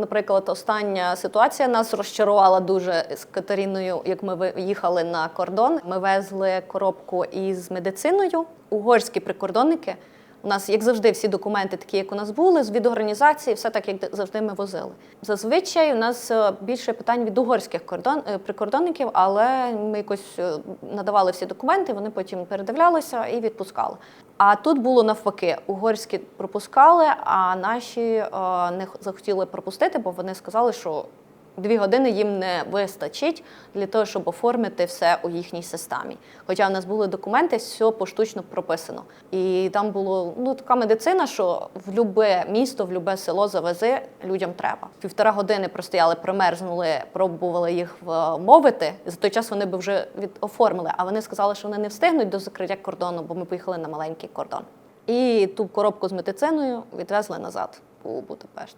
наприклад, остання ситуація нас розчарувала дуже з Катериною, як ми виїхали на кордон. Ми везли коробку із медициною. Угорські прикордонники. У нас, як завжди, всі документи такі, як у нас були, від організації, все так, як завжди ми возили. Зазвичай у нас е, більше питань від угорських кордон, е, прикордонників, але ми якось е, надавали всі документи, вони потім передивлялися і відпускали. А тут було навпаки, угорські пропускали, а наші не захотіли пропустити, бо вони сказали, що дві години їм не вистачить для того, щоб оформити все у їхній системі. Хоча в нас були документи, все поштучно прописано. І там було ну така медицина, що в любе місто, в любе село завези людям треба. Півтора години простояли, промерзнули, пробували їх вмовити. За той час вони би вже оформили. А вони сказали, що вони не встигнуть до закриття кордону, бо ми поїхали на маленький кордон. І ту коробку з медициною відвезли назад у Будапешт.